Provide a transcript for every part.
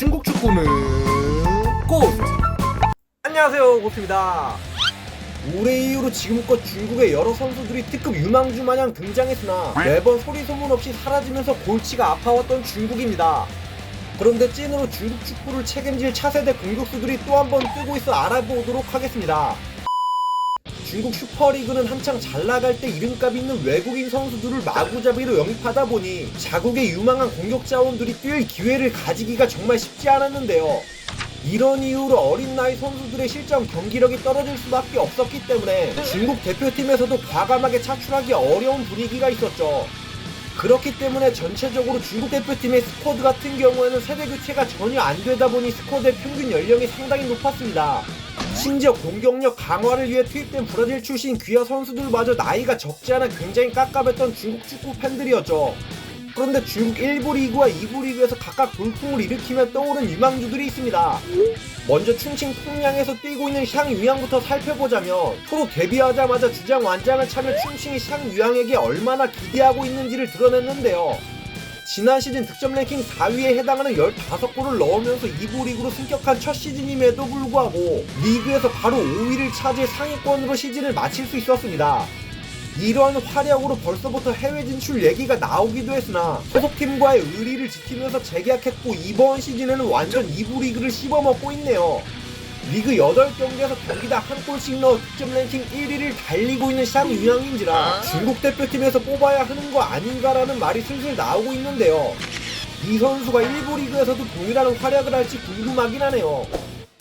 중국 축구는 꽃! 안녕하세요 고트입니다. 올해 이후로 지금껏 중국의 여러 선수들이 특급 유망주 마냥 등장했으나 매번 소리 소문 없이 사라지면서 골치가 아파왔던 중국입니다. 그런데 찐으로 중국 축구를 책임질 차세대 공격수들이 또 한 번 뜨고 있어 알아보도록 하겠습니다 중국 슈퍼리그는 한창 잘 나갈 때 이름값 있는 외국인 선수들을 마구잡이로 영입하다 보니 자국의 유망한 공격 자원들이 뛸 기회를 가지기가 정말 쉽지 않았는데요. 이런 이유로 어린 나이 선수들의 실전 경기력이 떨어질 수밖에 없었기 때문에 중국 대표팀에서도 과감하게 차출하기 어려운 분위기가 있었죠. 그렇기 때문에 전체적으로 중국 대표팀의 스쿼드 같은 경우에는 세대 교체가 전혀 안 되다 보니 스쿼드의 평균 연령이 상당히 높았습니다. 심지어 공격력 강화를 위해 투입된 브라질 출신 귀화 선수들마저 나이가 적지 않아 굉장히 깝깝했던 중국 축구 팬들이었죠. 그런데 중국 1부 리그와 2부 리그에서 각각 돌풍을 일으키며 떠오른 유망주들이 있습니다. 먼저 충칭 통양에서 뛰고 있는 샹유양부터 살펴보자면 프로 데뷔하자마자 주장 완장을 차며 충칭이 샹유양에게 얼마나 기대하고 있는지를 드러냈는데요. 지난 시즌 득점 랭킹 4위에 해당하는 15골을 넣으면서 2부 리그로 승격한 첫 시즌임에도 불구하고 리그에서 바로 5위를 차지해 상위권으로 시즌을 마칠 수 있었습니다. 이러한 활약으로 벌써부터 해외 진출 얘기가 나오기도 했으나 소속팀과의 의리를 지키면서 재계약했고 이번 시즌에는 완전 2부 리그를 씹어먹고 있네요. 리그 8경기에서 경기당 한 골씩 넣어 득점 랭킹 1위를 달리고 있는 샹 유양인지라 중국 대표팀에서 뽑아야 하는 거 아닌가라는 말이 슬슬 나오고 있는데요. 이 선수가 1부 리그에서도 동일한 활약을 할지 궁금하긴 하네요.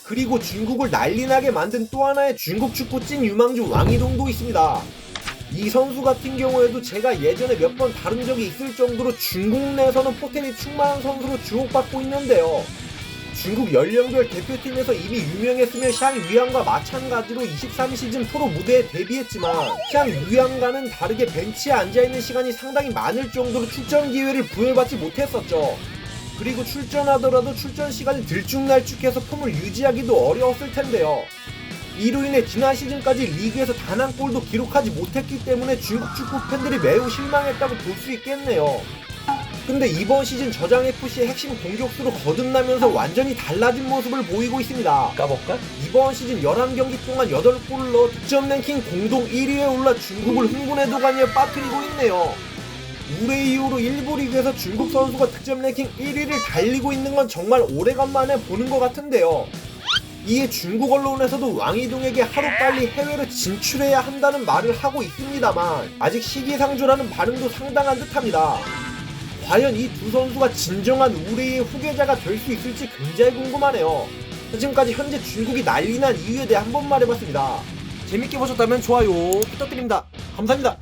그리고 중국을 난리나게 만든 또 하나의 중국 축구 찐 유망주 왕이동도 있습니다. 이 선수 같은 경우에도 제가 예전에 몇 번 다룬 적이 있을 정도로 중국 내에서는 포텐이 충만한 선수로 주목받고 있는데요. 중국 연령별 대표팀에서 이미 유명했으며 샹 유양과 마찬가지로 23시즌 프로 무대에 데뷔했지만 샹 유양과는 다르게 벤치에 앉아있는 시간이 상당히 많을 정도로 출전 기회를 부여받지 못했었죠. 그리고 출전하더라도 출전 시간이 들쭉날쭉해서 폼을 유지하기도 어려웠을 텐데요. 이로 인해 지난 시즌까지 리그에서 단 한 골도 기록하지 못했기 때문에 중국 축구 팬들이 매우 실망했다고 볼 수 있겠네요. 근데 이번 시즌 저장 FC의 핵심 공격수로 거듭나면서 완전히 달라진 모습을 보이고 있습니다. 까볼까? 이번 시즌 11경기 동안 8골을 넣어 득점 랭킹 공동 1위에 올라 중국을 흥분의 도가니에 빠뜨리고 있네요. 올해 이후로 1부 리그에서 중국 선수가 득점 랭킹 1위를 달리고 있는 건 정말 오래간만에 보는 것 같은데요. 이에 중국 언론에서도 왕이동에게 하루빨리 해외로 진출해야 한다는 말을 하고 있습니다만 아직 시기상조라는 반응도 상당한 듯합니다. 과연 이 두 선수가 진정한 우리의 후계자가 될 수 있을지 굉장히 궁금하네요. 지금까지 현재 중국이 난리난 이유에 대해 한 번 말해봤습니다. 재밌게 보셨다면 좋아요 부탁드립니다. 감사합니다.